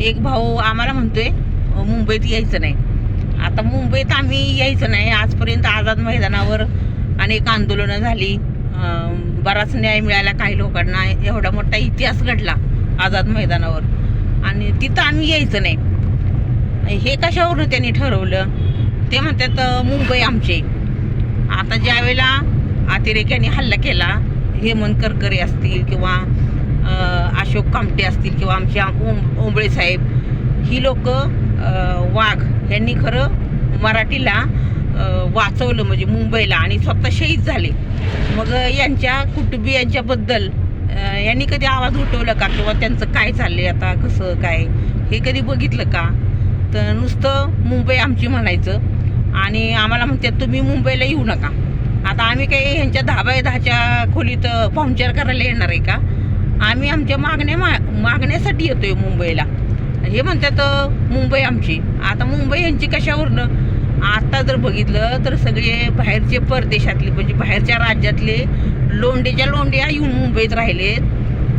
एक भाऊ आम्हाला म्हणतोय मुंबईत यायचं नाही. आता मुंबईत आम्ही यायचं नाही. आजपर्यंत आझाद मैदानावर अनेक आंदोलनं झाली. बराच न्याय मिळाला काही लोकांना. एवढा मोठा इतिहास घडला आझाद मैदानावर. आणि तिथं आम्ही यायचं नाही. हे कशावरून त्यांनी ठरवलं? ते म्हणतात मुंबई आमची. आता ज्यावेळेला अतिरेक्याने हल्ला केला हेमंत करकरे असतील किंवा अशोक कामटे असतील किंवा आमच्या ओम ओंबळे साहेब ही लोक वाघ यांनी खरं मराठीला वाचवलं म्हणजे मुंबईला आणि स्वतः शहीद झाले. मग यांच्या कुटुंबियांच्याबद्दल यांनी कधी आवाज उठवला का? किंवा त्यांचं काय चालले आता? कसं काय? हे कधी बघितलं का? तर नुसतं मुंबई आमची म्हणायचं आणि आम्हाला म्हणतात तुम्ही मुंबईला येऊ नका. आता आम्ही काही ह्यांच्या दहा बाय दहाच्या खोलीत पाहुणचार करायला येणार आहे का? आम्ही आमच्या मागण्या मा मागण्यासाठी येतोय मुंबईला. हे म्हणतात मुंबई आमची. आता मुंबई यांची कशावरनं? आता जर बघितलं तर सगळे बाहेरचे परदेशातले म्हणजे बाहेरच्या राज्यातले लोंडेच्या लोंड्या येऊन मुंबईत राहिलेत.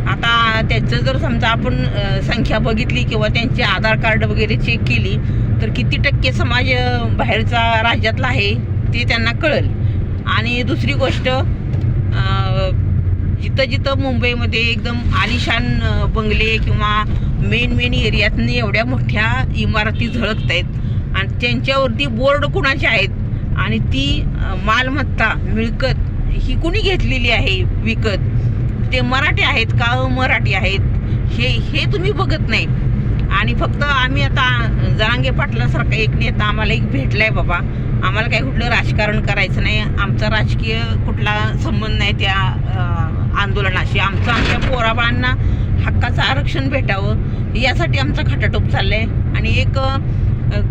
आता त्यांचं जर समजा आपण संख्या बघितली किंवा त्यांचे आधार कार्ड वगैरे चेक केली तर किती टक्के समाज बाहेरचा राज्यातला आहे ते त्यांना कळेल. आणि दुसरी गोष्ट जिथं जिथं मुंबईमध्ये एकदम आलिशान बंगले किंवा मेन मेन एरियातनी एवढ्या मोठ्या इमारती झळकत आहेत आणि त्यांच्यावरती बोर्ड कुणाचे आहेत? आणि ती मालमत्ता मिळकत ही कुणी घेतलेली आहे विकत? ते मराठी आहेत का मराठी आहेत? हे हे तुम्ही बघत नाही. आणि फक्त आम्ही आता जरांगे पाटलासारखा एक नेता आम्हाला एक भेटला आहे बाबा. आम्हाला काही कुठलं राजकारण करायचं नाही. आमचा राजकीय कुठला संबंध नाही त्या आमचं आमच्या पोराबाळांना हक्काचं आरक्षण भेटावं यासाठी आमचा खटाटोप चाललाय. आणि एक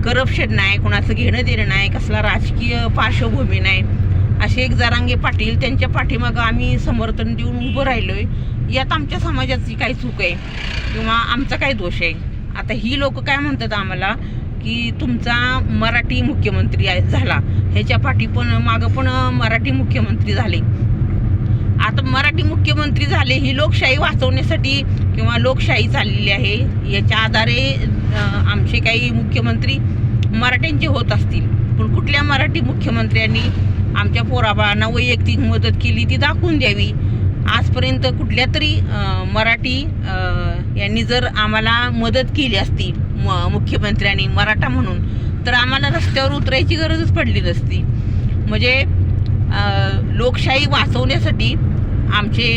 करप्शन नाही कुणाचं घेणं देणं नाही कसला राजकीय पार्श्वभूमी नाही. असे एक जरांगे पाटील त्यांच्या पाठीमागं आम्ही समर्थन देऊन उभं राहिलो आहे यात आमच्या समाजाची काही चूक आहे किंवा आमचा काय दोष आहे. आता ही लोक काय म्हणतात आम्हाला की तुमचा मराठी मुख्यमंत्री आहे झाला. ह्याच्या पाठी पण मागं पण मराठी मुख्यमंत्री झाले. आता मराठी मुख्यमंत्री झाले ही लोकशाही वाचवण्यासाठी किंवा लोकशाही चाललेली आहे याच्या आधारे आमचे काही मुख्यमंत्री मराठ्यांचे होत असतील. पण कुठल्या मराठी मुख्यमंत्र्यांनी आमच्या पोराबाळांना वैयक्तिक मदत केली ती दाखवून द्यावी? आजपर्यंत कुठल्या तरी मराठी यांनी जर आम्हाला मदत केली असती म मुख्यमंत्र्यांनी मराठा म्हणून तर आम्हाला रस्त्यावर उतरायची गरजच पडली नसती. म्हणजे लोकशाही वाचवण्यासाठी आमचे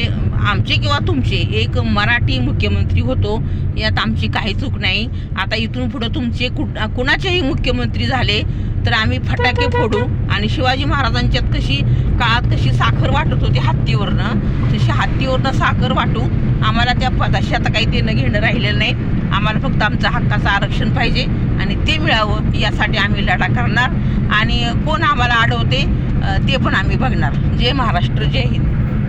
आमचे किंवा तुमचे एक मराठी मुख्यमंत्री होतो यात आमची काही चूक नाही. आता इथून पुढं तुमचे कुणाचेही मुख्यमंत्री झाले तर आम्ही फटाके फोडू. आणि शिवाजी महाराजांच्यात कशी काळात कशी साखर वाटत होती हत्तीवरनं तशी हत्तीवरनं साखर वाटू. आम्हाला त्या पदाशी आता काही देणं घेणं राहिलेलं नाही. आम्हाला फक्त आमचं हक्काचं आरक्षण पाहिजे. आणि ते मिळावं यासाठी आम्ही लढा करणार. आणि कोण आम्हाला अडवते ते पण आम्ही बघणार. जय महाराष्ट्र जय हिंद.